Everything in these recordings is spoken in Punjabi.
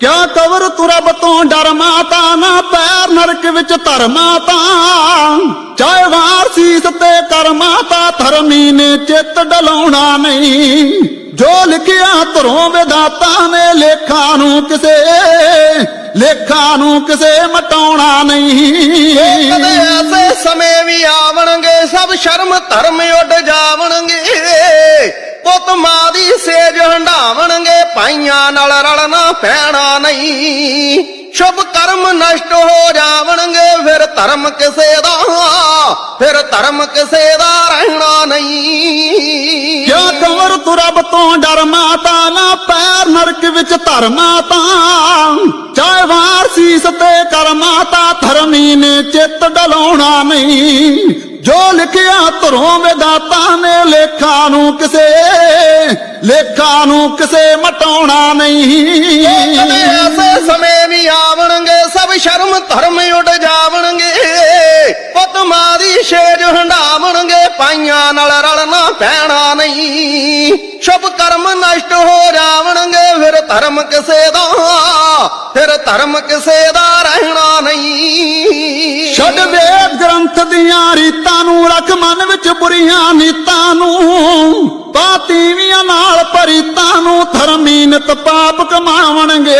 ਕਿਆ ਕਵਰ ਤੂੰ ਰੱਬ ਡਰ ਮਾਤਾ, ਨਾ ਪੈਰ ਨਰਕ ਵਿੱਚ ਧਰ ਮਾਤਾ। ਚਾਹੇ ਵਾਰ ਸੀਸ ਤੇ ਕਰ ਮਾਤਾ, ਧਰਮੀ ਨੇ ਚਿੱਤ ਡਲਾਉਣਾ ਨਹੀਂ। ਜੋ ਲਿਖਿਆ ਧਰੋਂ ਵਿਦਾਤਾ ਨੇ, ਲੇਖਾਂ ਨੂੰ ਕਿਸੇ, ਲੇਖਾਂ ਨੂੰ ਕਿਸੇ ਮਟਾਉਣਾ ਨਹੀਂ। ਕਦੇ ਐਸੇ ਸਮੇਂ ਵੀ ਆਵਣਗੇ, ਸਭ ਸ਼ਰਮ ਧਰਮ ਉੱਡ ਪੁੱਤ ਮਾਂ ਦੀ ਸੇਜ ਹੰਡਾਵਣਗੇ, ਪਾਈਆਂ ਨਾਲ ਰਲਣਾ ਪੈਣਾ ਨਹੀਂ। ਸ਼ੁਭ ਕਰਮ ਨਸ਼ਟ ਹੋ ਜਾਵਣਗੇ, ਫਿਰ ਧਰਮ ਕਿਸੇ ਦਾ, ਫਿਰ ਧਰਮ ਕਿਸੇ ਦਾ ਰਹਿਣਾ ਨਹੀਂ। ਕਿਆ ਕਵਰ ਤੂੰ ਰੱਬ ਤੋਂ ਡਰ ਮਾਤਾ, ਨਾ ਪੈਰ ਨਰਕ ਵਿੱਚ ਧਰ ਮਾਤਾ। ਚਾਹੇ ਵਾਰ ਸੀਸ ਤੇ ਕਰ ਮਾਤਾ, ਧਰਮੀ ਨੇ ਚਿੱਤ ਡਲਾਉਣਾ ਨਹੀਂ। ਜੋ ਲਿਖਿਆ ਧਰੋਂ ਵਿਦਾਤਾ ਨੇ ਲੇਖਾਂ ਨੂੰ ਕਿਸੇ, ਲੇਖਾਂ ਨੂੰ ਕਿਸੇ ਮਟਾਉਣਾ ਨਹੀਂ। ਐਸੇ ਸਮੇਂ ਵੀ ਆਵਣਗੇ, ਸਭ ਸ਼ਰਮ ਧਰਮ ਉੱਡ ਜਾਵਣਗੇ। ਪੁੱਤ ਮਾਂ ਦੀ ਛੇਜ ਹੰਡਾਵਣਗੇ, ਪਾਈਆਂ ਨਾਲ ਰਲਣਾ ਪੈਣਾ ਨਹੀਂ ਸ਼ੁਭ ਕਰਮ ਨਸ਼ਟ ਹੋ ਜਾਵਣਗੇ, ਫਿਰ ਧਰਮ ਕਿਸੇ ਦਾ, ਫਿਰ ਧਰਮ ਕਿਸੇ ਦਾ ਰਹਿਣਾ ਨਹੀਂ। ਛੱਡ ਵੇਦ ਗ੍ਰੰਥ ਦੀਆਂ ਰੀਤਾਂ ਨੂੰ ਰੱਖ ਮਨ ਵਿੱਚ ਬੁਰੀਆਂ ਨੀਤਾਂ ਨੂੰ। ਪਾਤੀਵੀਆਂ ਨਾਲ ਪਰੀਤਾਂ ਨੂੰ ਧਰਮੀਨਤ ਪਾਪ ਕਮਾਵਣਗੇ।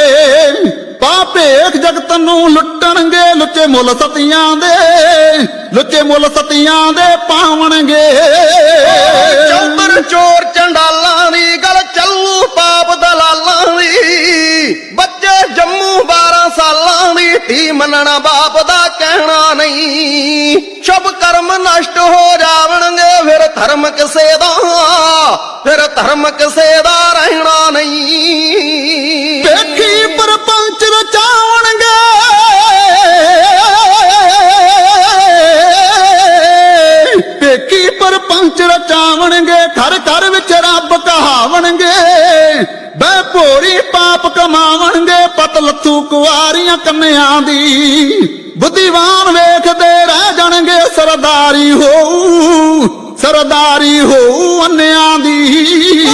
ਪਾਪੇਖ ਜਗਤ ਨੂੰ ਲੁੱਟਣਗੇ, ਲੁੱਚੇ ਮੁੱਲ ਸਤੀਆਂ ਦੇ। ਲੁੱਚੇ ਮੁੱਲ ਸਤੀਆਂ ਦੇ ਪਾਵਣਗੇ। ਚੌਧਰ ਚੋਰ ਚੰਡਾਲਾਂ ਦੀ ਗੱਲ ਚੱਲੂ ਪਾਪ ਦਲਾਲਾਂ ਦੀ। ਬੱਚੇ ਜੰਮੂ 12 ਸਾਲਾਂ ਦੀ, ਧੀ ਮੰਨਣਾ ਬਾਪ ਦਾ ਕਹਿਣਾ ਨਹੀਂ। ਸ਼ੁਭ ਕਰਮ ਨਸ਼ਟ ਹੋ ਜਾਵਣਗੇ, ਫਿਰ ਧਰਮ ਕਿਸੇ ਦਾ, ਫਿਰ ਧਰਮ ਕਿਸੇ ਦਾ ਘਰ ਵਿੱਚ ਰੱਬ ਕਹਾਵਣਗੇ ਬੈ ਭੋਰੀ ਪਾਪ ਕਮਾਵਣਗੇ, ਪਤ ਲੱਥੂ ਕੁਆਰੀਆਂ ਕੰਨਿਆਂ ਦੀ। ਬੁੱਧੀਵਾਨ ਵੇਖਦੇ ਰਹਿ ਜਾਣਗੇ, ਸਰਦਾਰੀ ਹੋਊ ਸਰਦਾਰੀ ਹੋਊ ਅੰਨਿਆਂ ਦੀ।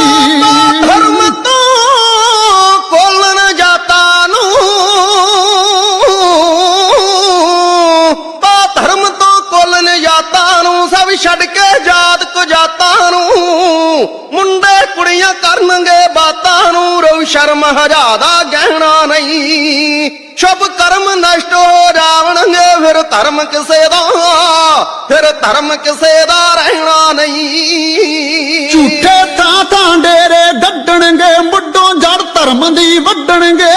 ਕੁੜੀਆਂ ਕਰਨਗੇ ਬਾਤਾਂ ਨੂੰ ਰੋ ਸ਼ਰਮ ਹਜ਼ਾਦਾ ਗਹਿਣਾ ਨਹੀਂ। ਸ਼ੁਭ ਕਰਮ ਨਸ਼ਟ ਹੋ ਜਾਵਣਗੇ, ਫਿਰ ਧਰਮ ਕਿਸੇ ਦਾ, ਫਿਰ ਧਰਮ ਕਿਸੇ ਦਾ ਰਹਿਣਾ ਨਹੀਂ। ਝੂਠੇ ਥਾਂ ਥਾਂ ਡੇਰੇ ਗੱਡਣਗੇ, ਮੁੱਢੋਂ ਜੜ ਧਰਮ ਦੀ ਵੱਢਣਗੇ।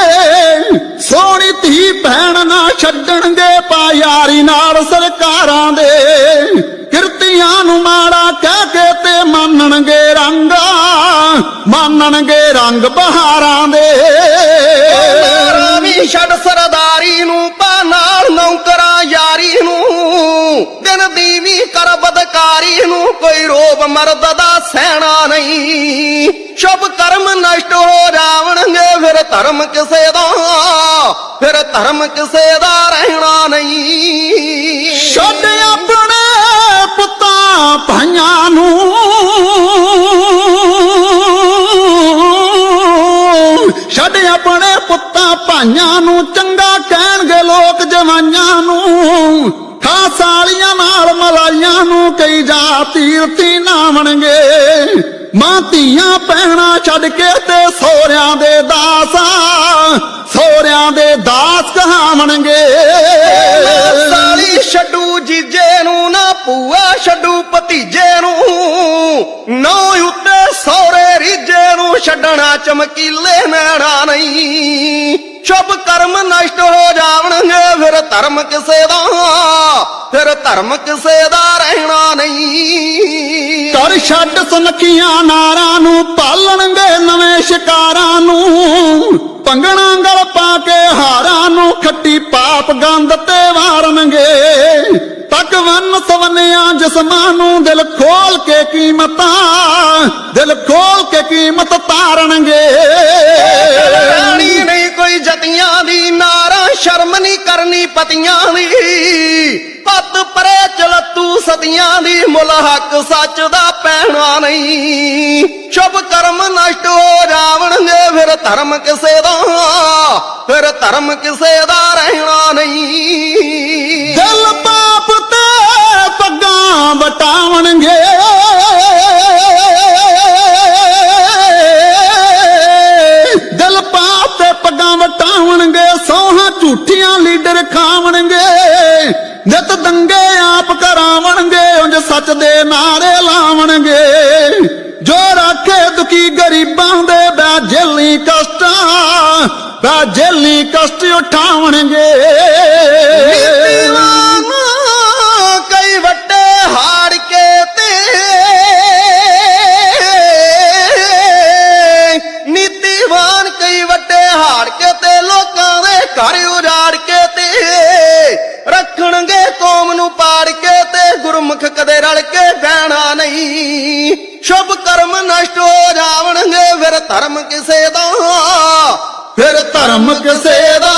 ਸੋਹਣੀ ਧੀ ਭੈਣ ਨਾ ਛੱਡਣਗੇ, ਪਾ ਯਾਰੀ ਨਾਲ ਸਰਕਾਰਾਂ ਦੇ। ਮੰਨਣਗੇ ਰੰਗ ਬਹਾਰਾਂ ਦੇ। ਰਾਮੀ ਛੱਡ ਸਰਦਾਰੀ ਨੂੰ ਪਾ ਨਾਲ ਨੌਕਰਾਂ ਯਾਰੀ ਨੂੰ। ਦਿਨ ਦੀਵੀ ਕਰ ਬਦਕਾਰੀ ਨੂੰ ਕੋਈ ਰੋਬ ਮਰਦ ਦਾ ਸਹਿਣਾ ਨਹੀਂ। ਸ਼ੁਭ ਕਰਮ ਨਸ਼ਟ ਹੋ ਜਾਵਣਗੇ ਫਿਰ ਧਰਮ ਕਿਸੇ ਦਾ ਫਿਰ ਧਰਮ ਕਿਸੇ ਦਾ ਰਹਿਣਾ ਨਹੀਂ। ਛੱਡ ਆਪਣੇ ਪੁੱਤਾਂ ਭਾਈਆਂ ਨੂੰ। ਭਾਈਆਂ ਨੂੰ ਚੰਗਾ ਕਹਿਣਗੇ ਲੋਕ ਜਵਾਈਆਂ ਨੂੰ। ਖਾਸ ਵਾਲੀਆਂ ਨਾਲ ਮਲਾਈਆਂ ਨੂੰ ਕਈ ਜਾ ਤੀਰਥੀ ਨਾਵਣਗੇ ਮਾਂ ਪਹਿਣਾ ਛੱਡ ਕੇ ਤੇ ਸੋਹਰਿਆਂ ਦੇ ਦਾਸਾ ਸੋਹਰਿਆਂ ਦੇ ਦਾਸ ਕਹਾਵਣਗੇ ਸਾਲੀ ਛੱਡੂ ਜੀਜੇ ਨੂੰ ਨਾ, ਭੂਆ ਛੱਡੂ ਭਤੀਜੇ ਨੂੰ। ਨੌ ਉੱਤੇ ਸੋਹਰੇ ਰੀਜੇ ਨੂੰ ਛੱਡਣਾ ਚਮਕੀਲੇ ਨੈਣਾ ਨਹੀਂ। ਸ਼ੁਭ ਕਰਮ ਨਸ਼ਟ ਹੋ ਜਾਵਣਗੇ, ਫਿਰ ਧਰਮ ਕਿਸੇ ਦਾ, ਫਿਰ ਧਰਮ ਕਿਸੇ ਦਾ ਰਹਿਣਾ ਨਹੀਂ। ਕਰ ਛੱਡ ਸੁਨਖੀਆਂ ਨਾਰਾਂ ਨੂੰ, ਪਾਲਣਗੇ ਨਵੇਂ ਸ਼ਿਕਾਰਾਂ ਨੂੰ। ਪੰਗਣਾ ਗਲ ਪਾ ਕੇ ਹਾਰਾਂ ਨੂੰ, ਖੱਟੀ ਪਾਪ ਗੰਦ ਤੇ ਵਾਰਨਗੇ। ਤੱਕ ਵੰਨ ਜਿਸਮਾਂ ਨੂੰ ਦਿਲ ਖੋਲ ਕੇ ਕੀਮਤਾਂ, ਦਿਲ ਖੋਲ ਕੇ ਕੀਮਤ ਤਾਰਨਗੇ। ਨਹੀਂ ਪਤੀਆਂ ਦੀ ਪੱਤ ਪਰੇ ਚਲਤੂ ਸਦੀਆਂ ਦੀ, ਮੁੱਲ ਹੱਕ ਸੱਚ ਦਾ ਪੈਣਾ ਨਹੀਂ। ਸ਼ੁਭ ਕਰਮ ਨਸ਼ਟ ਹੋ ਜਾਵਣਗੇ, ਫਿਰ ਧਰਮ ਕਿਸੇ ਦਾ, ਫਿਰ ਧਰਮ ਕਿਸੇ ਦਾ ਰਹਿਣਾ ਨਹੀਂ। ਦਿਲ ਪਾਪ ਤੇ ਪੱਗਾਂ ਵਟਾਵਣਗੇ ਨਾਰੇ ਲਾਵਣਗੇ। ਜੋ ਰੱਖੇ ਦੁਖੀ ਗਰੀਬਾਂ ਦੇ ਬੈ ਜੇਲੀ ਕਸ਼ਟਾਂ ਬੈ ਜੇਲੀ ਕਸ਼ਟ ਉਠਾਵਣਗੇ। ਤੇ ਕਦੇ ਰਲ ਕੇ ਬਹਿਣਾ ਨਹੀਂ। ਸ਼ੁਭ ਕਰਮ ਨਸ਼ਟ ਹੋ ਜਾਵਣਗੇ, ਫਿਰ ਧਰਮ ਕਿਸੇ ਦਾ, ਫਿਰ ਧਰਮ ਕਿਸੇ ਦਾ